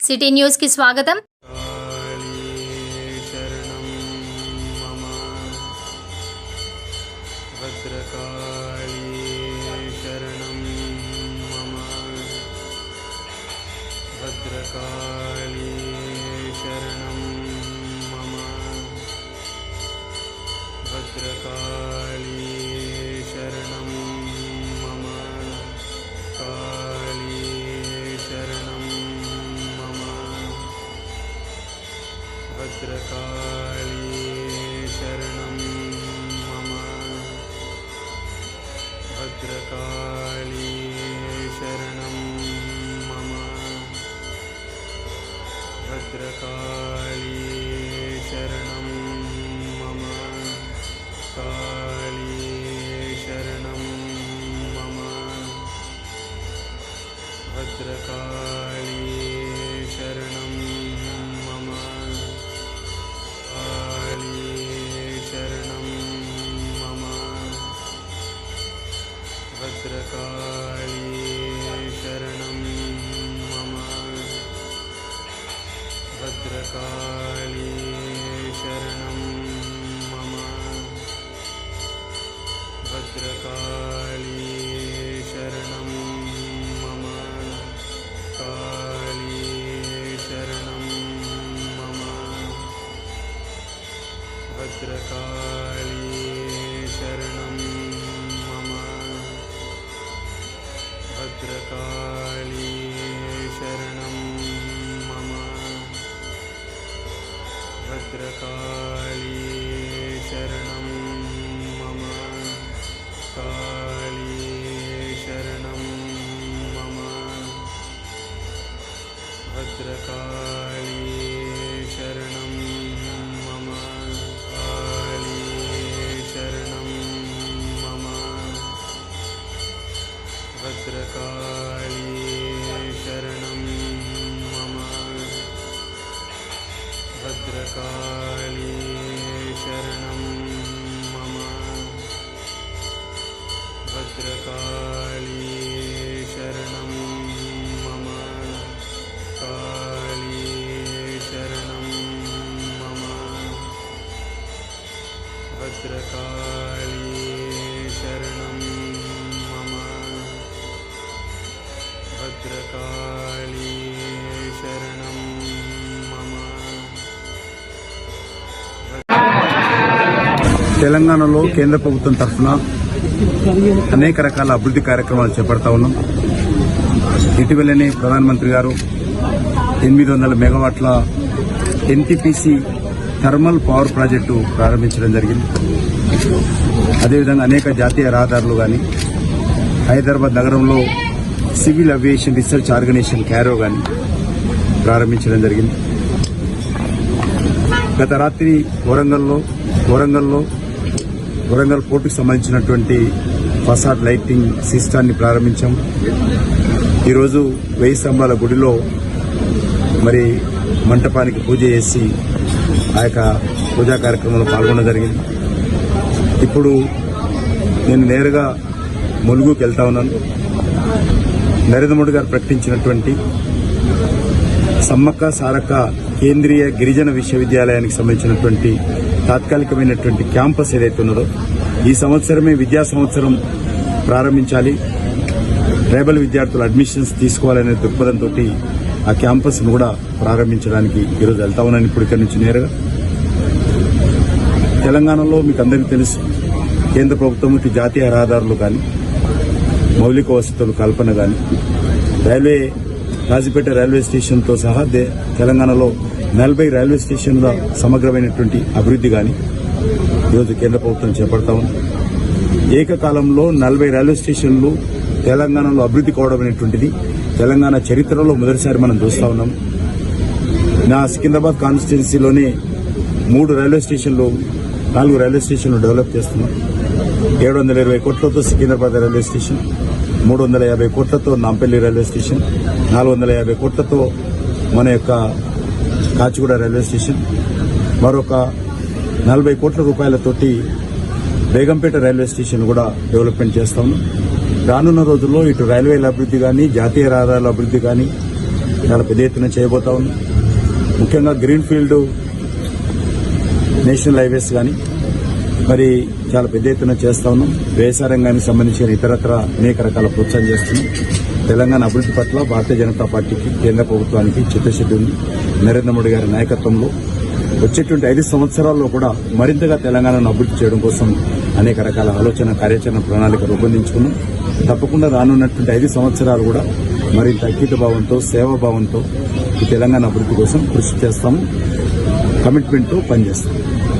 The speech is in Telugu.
సిటీ న్యూస్ కి స్వాగతం भद्रकाली शरणं मम भद्रकाली भद्रकाली शरणं मम। भद्रकाली शरणं मम। भद्रकाली शरणं मम। काली शरणं मम। भद्रकाली भद्रकाली शरणं मम भद्रकाली शरणं मम भद्रकाली शरणं मम काली शरणं मम भद्रकाली शरणं भद्रकाली शरणं मम। भद्रकाली शरणं मम। काली शरणं मम। भद्रकाली भद्रकाली शरणं मम भद्रकाली शरणं मम भद्रकाली शरणं मम काली शरणं मम भद्रकाली भद्रकाली शरणं मम తెలంగాణలో కేంద్ర ప్రభుత్వం తరఫున అనేక రకాల అభివృద్ధి కార్యక్రమాలు చేపడతా ఉన్నాం ఇటీవలనే ప్రధానమంత్రి గారు ఎనిమిది వందల మెగావాట్ల ఎన్టీపీసీ థర్మల్ పవర్ ప్రాజెక్టు ప్రారంభించడం జరిగింది అదేవిధంగా అనేక జాతీయ రహదారులు కానీ హైదరాబాద్ నగరంలో civil aviation research organisation CARO కానీ ప్రారంభించడం జరిగింది. గత రాత్రి వరంగల్లో వరంగల్లో వరంగల్ పోర్టుకు సంబంధించినటువంటి ఫసాడ్ లైటింగ్ సిస్టాన్ని ప్రారంభించాం. ఈరోజు వెయ్యి స్తంభాల గుడిలో మరి మంటపానికి పూజ చేసి ఆ యొక్క పూజా కార్యక్రమంలో పాల్గొనడం జరిగింది. ఇప్పుడు నేను నేరుగా ములుగుకి వెళ్తా ఉన్నాను. నరేంద్ర మోడీ గారు ప్రకటించినటువంటి సమ్మక్క సారక్క కేంద్రీయ గిరిజన విశ్వవిద్యాలయానికి సంబంధించినటువంటి తాత్కాలికమైనటువంటి క్యాంపస్ ఏదైతే ఉన్నదో ఈ సంవత్సరమే విద్యా సంవత్సరం ప్రారంభించాలి. ట్రైబల్ విద్యార్థులు అడ్మిషన్స్ తీసుకోవాలనే దృక్పథంతో ఆ క్యాంపస్ను కూడా ప్రారంభించడానికి ఈరోజు వెళ్తా ఉన్నాను ఇప్పుడు ఇక్కడి నుంచి నేరుగా. తెలంగాణలో మీకు అందరికీ తెలుసు కేంద్ర ప్రభుత్వం ఇటు జాతీయ రహదారులు కానీ మౌలిక వసతులు కల్పన కానీ రైల్వే రాజపేట రైల్వే స్టేషన్తో సహా తెలంగాణలో నలభై రైల్వే స్టేషన్ల సమగ్రమైనటువంటి అభివృద్ధి కానీ ఈరోజు కేంద్ర ప్రభుత్వం చేపడతా ఉంది. ఏకకాలంలో నలభై రైల్వే స్టేషన్లు తెలంగాణలో అభివృద్ధి కావడం అనేటువంటిది తెలంగాణ చరిత్రలో మొదటిసారి మనం చూస్తా ఉన్నాం. నా సికింద్రాబాద్ కాన్స్టిట్యున్సీలోనే మూడు రైల్వే స్టేషన్లు నాలుగు రైల్వే స్టేషన్లు డెవలప్ చేస్తున్నాం. ఏడు వందల ఇరవై కోట్లతో సికింద్రాబాద్ రైల్వే స్టేషన్ మూడు వందల యాభై కోట్లతో నాంపల్లి రైల్వే స్టేషన్ నాలుగు వందల యాభై కోట్లతో మన యొక్క కాచిగూడ రైల్వే స్టేషన్ మరొక నలభై కోట్ల రూపాయలతోటి బేగంపేట రైల్వే స్టేషన్ కూడా డెవలప్మెంట్ చేస్తాము రానున్న రోజుల్లో ఇటు రైల్వేల అభివృద్ధి కానీ జాతీయ రహదారుల అభివృద్ధి కానీ చాలా పెద్ద ఎత్తున చేయబోతా ఉన్నాం. ముఖ్యంగా గ్రీన్ ఫీల్డ్ నేషనల్ హైవేస్ కానీ మరి చాలా పెద్ద ఎత్తున చేస్తా ఉన్నాం. వ్యవసాయ రంగానికి సంబంధించిన ఇతరత్ర అనేక రకాల ప్రోత్సాహం చేస్తున్నాం. తెలంగాణ అభివృద్ధి పట్ల భారతీయ జనతా పార్టీకి కేంద్ర ప్రభుత్వానికి చిత్తశుద్ధి ఉంది. నరేంద్ర మోడీ గారి నాయకత్వంలో వచ్చేటువంటి ఐదు సంవత్సరాల్లో కూడా మరింతగా తెలంగాణను అభివృద్ధి చేయడం కోసం అనేక రకాల ఆలోచన కార్యాచరణ ప్రణాళిక రూపొందించుకున్నాం. తప్పకుండా రానున్నటువంటి ఐదు సంవత్సరాలు కూడా మరింత అంకిత భావంతో సేవాభావంతో ఈ తెలంగాణ అభివృద్ధి కోసం కృషి చేస్తాము. కమిట్మెంట్తో పనిచేస్తాము